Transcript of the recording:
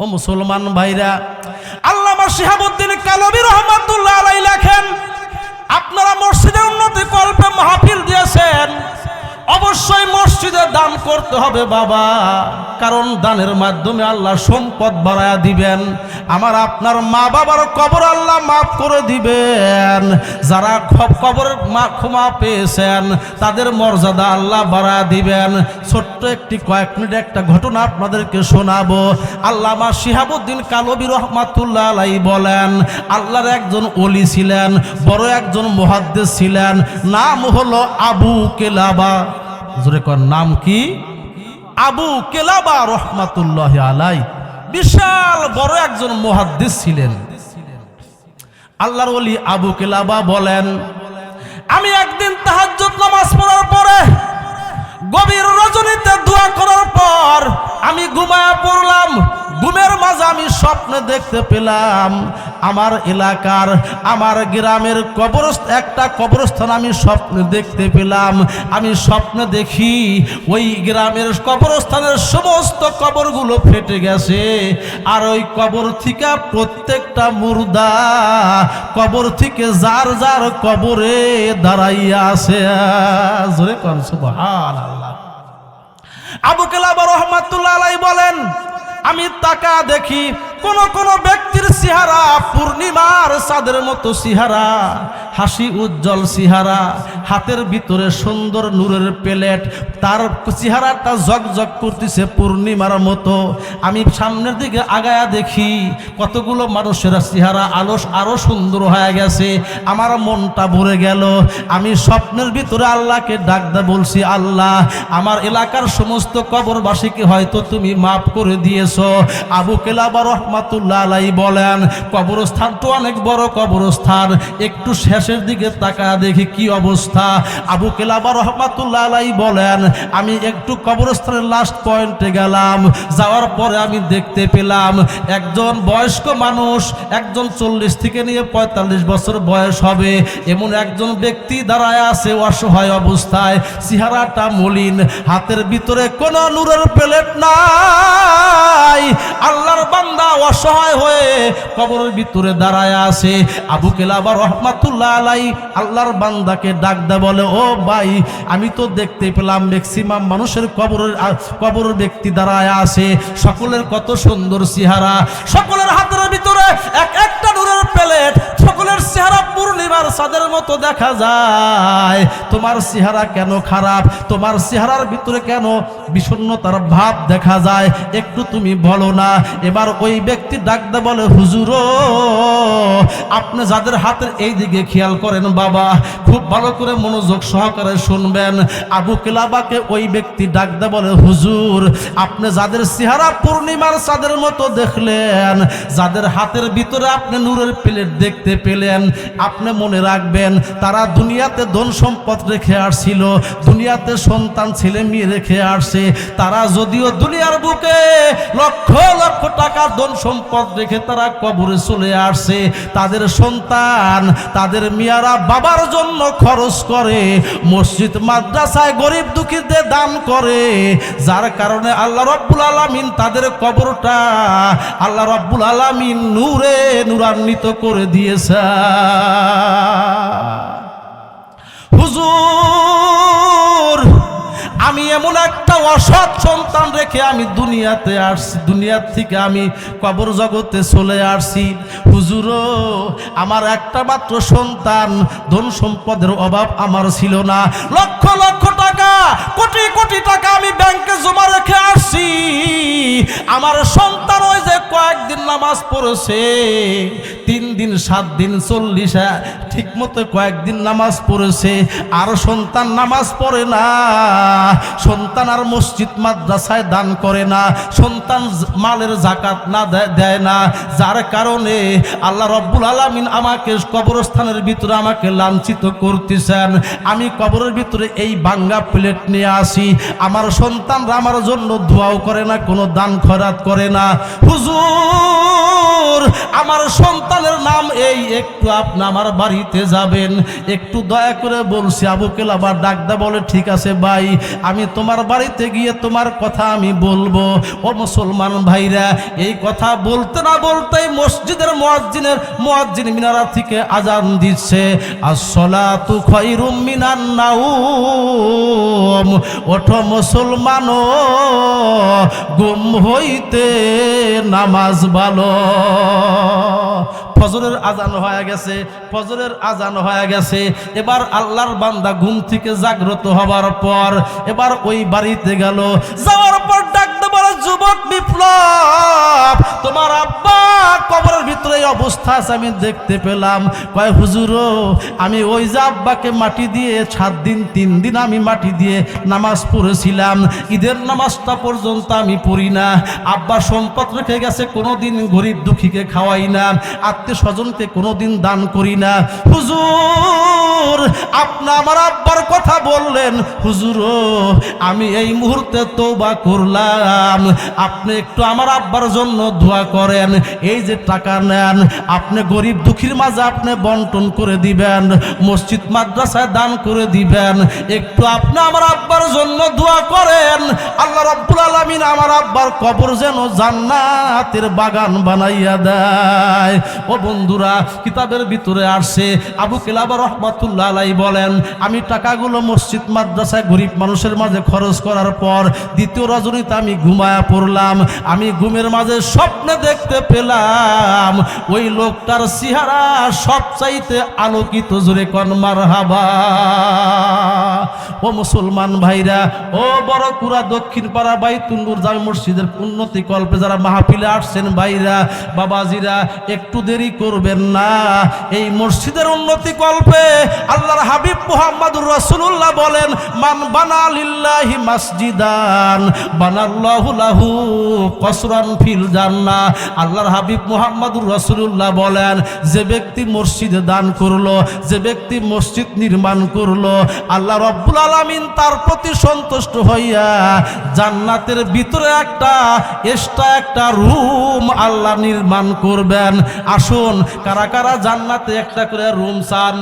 ও মুসলমান ভাইরা, আল্লামা শিহাবুদ্দিন কালবি রহমাতুল্লাহ আলাই লেখেন, আপনারা মসজিদের উন্নতি কল্পে মাহফিল দিয়েছেন। অবশ্যই মসজিদে দান করতে হবে বাবা। কারণ দানের মাধ্যমে আল্লাহ সম্পদ বাড়ায়া দিবেন। আমার আপনার মা বাবার কবর আল্লাহ মাফ করে দিবেন। যারা কবরের মা- ক্ষমা পেয়েছেন, তাদের মর্যাদা আল্লাহ বাড়ায়া দিবেন। ছোট্ট একটি কয়েক মিনিট একটা ঘটনা আপনাদেরকে শোনাবো। আল্লাহ মা শিহাবুদ্দিন কালবি রহমাতুল্লাহ আলাই বলেন, আল্লাহর একজন অলি ছিলেন, বড় একজন মহাদ্দেশ ছিলেন, নাম হলো আবু কেলাবা। জোরে কর, নাম কি? আবু কেলাবা রহমাতুল্লাহ আলাই। বিশাল বড় একজন মহাদ্দেশ ছিলেন। আল্লাহর অলি আবু কেলাবা বলেন, আমি একদিন তাহাজ্জুদ নামাজ পড়ার পরে গভীর রজনীতে দোয়া করার পর আমি ঘুমায় পড়লাম। ঘুমের মাঝে আমি স্বপ্নে দেখতে পেলাম। আমার এলাকার, আমার গ্রামের কবর একটা কবরস্থান আমি স্বপ্নে দেখতে পেলাম। আমি স্বপ্নে দেখি ওই গ্রামের কবরস্থানের সমস্ত কবরগুলো ফেটে গেছে। আর ওই কবর থেকে প্রত্যেকটা মুর্দা কবর থেকে যার যার কবরে দাঁড়াইয়া আছে। জোরে কর আবু কেলাবা রহমাতুল্লাহ বলেন আমি তাকা দেখি কোন কোন ব্যক্তির সিহারা পূর্ণিমার চাঁদের মতো সিহারা, হাসি উজ্জ্বল সিহারা, হাতের ভিতরে সুন্দর নূরের প্লেট, তার চেহারাটা জগজগ করতেছে পূর্ণিমার মতো। আমি সামনের দিকে আগায়া দেখি কতগুলো মানুষের চেহারা আলোস আরও সুন্দর হয়ে গেছে, আমার মনটা ভরে গেল। আমি স্বপ্নের ভিতরে আল্লাহকে ডাকদা বলছি, আল্লাহ, আমার এলাকার সমস্ত কবরবাসীকে হয়তো তুমি মাফ করে দিয়েছ। আবু কেলাবা রহমাতুল্লাহ আলাই বলেন, কবরস্থান তো অনেক বড় কবরস্থান, একটু শেষের দিকে তাকা দেখি কি অবস্থা। আবু কেলাবা রহমাতুল্লাহ আলাই বলেন, আমি একটু কবরস্থানের লাস্ট পয়েন্টে গেলাম, যাওয়ার পরে আমি দেখতে পেলাম একজন বয়স্ক মানুষ, একজন চল্লিশ থেকে নিয়ে পঁয়তাল্লিশ বছর বয়স হবে, এমন একজন ব্যক্তি দাঁড়ায় আছে অসহায় অবস্থায়, চেহারাটা মলিন, হাতের ভিতরে কোনো নূরের প্লেট নাই, আল্লাহর বান্দা অসহায় হয়ে কবরের ভিতরে দাঁড়ায় আছে। আবু কেলাবা রহমাতুল্লাহ আলাই আল্লাহর বান্দাকে ডাক দে বলে, ও ভাই, আমি তো দেখতে পেলাম ম্যাক্সিমাম মানুষের কবরের কবরের ব্যক্তি দাঁড়ায় আছে। সকলের কত সুন্দর চেহারা। সকলের হাতের ভিতরে এক একটা চাঁদের মতো দেখা যায়। তোমার চেহারা কেন খারাপ? তোমার চেহারার ভিতরে কেন বিষণ্ণতার ভাব দেখা যায়? একটু তুমি বলো না। এবার ওই ব্যক্তি ডাকতে বলে, হুজুর, আপনি যাদের হাতের এই দিকে খেয়াল করেন বাবা, খুব ভালো করে মনোযোগ সহকারে শুনবেন। আবু কেলাবাকে ওই ব্যক্তি ডাকতে বলে, হুজুর, আপনি যাদের চেহারা পূর্ণিমার চাঁদের মতো দেখলেন, যাদের হাতের ভিতরে আপনি নূরের প্লেট দেখতে পেলেন, আপনি মনে রাখবেন। তারা দুনিয়াতে ধন সম্পদ রেখে আসছিল, দুনিয়াতে সন্তান, ছেলে মেয়ে রেখে আসছে। তারা যদিও দুনিয়ার বুকে লক্ষ লক্ষ টাকা ধন সম্পদ রেখে তারা কবরে চলে আসছে, তাদের সন্তান, তাদের মেয়ারা বাবার জন্য খরচ করে, মসজিদ, মাদ্রাসায় গরিব দুঃখীদের দান করে। যার কারণে আল্লাহ রব্বুল আলামিন তাদের কবরটা আল্লাহ রব্বুল আলামিন নূরে নূরান্বিত করে দিয়েছে হুজুর, আমি এমন একটা অসৎ সন্তান রেখে আমি দুনিয়াতে আসছি, দুনিয়ার থেকে আমি কবর জগতে চলে আসছি। হুজুরও আমার একটা মাত্র সন্তান, ধন সম্পদের অভাব আমার ছিল না। লক্ষ লক্ষ টাকা, কোটি কোটি টাকা আমি ব্যাংকে জমা রেখে আসছি। আমার সন্তান ওই যে কয়েকদিন নামাজ পড়েছে তিন দিন, সাত দিন, চল্লিশ ঠিক মতো কয়েকদিন নামাজ পড়েছে। আর সন্তান নামাজ পড়ে না, সন্তান আর মসজিদ মাদ্রাসায় দান করে না, সন্তান মালের জাকাত না দেয়- না। যার কারণে আল্লাহ রব্বুল আলামিন আমাকে কবরস্থানের ভিতরে আমাকে লাঞ্ছিত করতেছেন। আমি কবরের ভিতরে এই বাঙ্গা প্লেট নিয়ে আসি। আমার সন্তানরা আমার জন্য দোয়াও করে না, কোনো দান খরাত করে না। হুজুর, আমার আমার সন্তানের নাম, এই একটু আপনি আমার বাড়িতে যাবেন। একটু দয়া করে বলছি, আবু কেলাবার ডাকদা বলে, ঠিক আছে ভাই, আমি তোমার বাড়িতে গিয়ে তোমার কথা আমি বলব। ও মুসলমান ভাইরা, এই কথা বলতে না বলতেই মসজিদের মুয়াজ্জিনের মুয়াজ্জিন মিনারা থেকে আজান দিচ্ছে। আর আসসালাতু খায়রুম মিনান নাউম ওঠো মুসলমান গুম হইতে নামাজ ভালো। ফজরের আজান হয়ে গেছে, ফজরের আজান হয়ে গেছে। এবার আল্লাহর বান্দা ঘুম থেকে জাগ্রত হবার পর এবার ওই বাড়িতে গেল। যাওয়ার পর বিপ্লব। তোমার আব্বা কবরের ভিতরে অবস্থা আছে, আমি দেখতে পেলাম। কয়, হুজুর, আমি ওই যে আব্বাকে মাটি দিয়ে সাত দিন, তিন দিন আমি মাটি দিয়ে নামাজ পড়েছিলাম। ঈদের নামাজটা পর্যন্ত আমি পড়ি না। আব্বা সম্পদ রেখে গেছে, কোনোদিন গরিব দুঃখীকে খাওয়াই না আত্মীয় স্বজনকে কোনোদিন দান করি না। হুজুর, আপনি আমার আব্বার কথা বললেন। হুজুর, আমি এই মুহূর্তে তৌবা করলাম। আপনি একটু আমার আব্বার জন্য দোয়া করেন। এই যে টাকা নেন, আপনি গরিব দুঃখীর মাঝে আপনি বন্টন করে দিবেন, মসজিদ মাদ্রাসায় দান করে দিবেন। একটু আপনি আমার আব্বার জন্য দোয়া করেন। আল্লাহ রব্বুল আলামিন আমার আব্বার কবর যেন জান্নাতের বাগান বানাইয়া দেয়। ও বন্ধুরা, কিতাবের ভিতরে আসছে, আবু কেলাবা রহমাতুল্লাহ আলাই বলেন, আমি টাকাগুলো মসজিদ মাদ্রাসায় গরিব মানুষের মাঝে খরচ করার পর দ্বিতীয় রজনীতে আমি ঘুমায়া পড়লাম। আমি ঘুমের মাঝে স্বপ্নে দেখতে পেলাম। ওই লোকটার চেহারা সবচাইতে আলোকিত, জোরে কনমার হাবা ও মুসলমান ভাইরা, ও বড় কুরা দক্ষিণ পাড়া বাইতুন্নুর জামি মসজিদের উন্নতি কল্পে যারা মাহফিলে আসছেন ভাইরা, বাবাজিরা, একটু দেরি করবেন না। এই মসজিদের উন্নতি কল্পে আল্লাহর হাবিব মুহাম্মাদুর রাসূলুল্লাহ বলেন, মান বানা লিল্লাহি মাসজিদান, বানাল্লাহু লাহু কসরান ফিল জান্নাহ আল্লাহর হাবিব মুহাম্মাদুর রাসূলুল্লাহ বলেন, যে ব্যক্তি মসজিদে দান করল, যে ব্যক্তি মসজিদ নির্মাণ করল, আল্লাহ রব্বুল আলামিন তার প্রতি সন্তুষ্ট হইয়া জান্নাতের ভিতরে একটা এক্সট্রা একটা রুম আল্লাহ নির্মাণ করবেন। আসুন, কারা কারা জান্নাতে একটা করে রুম চান?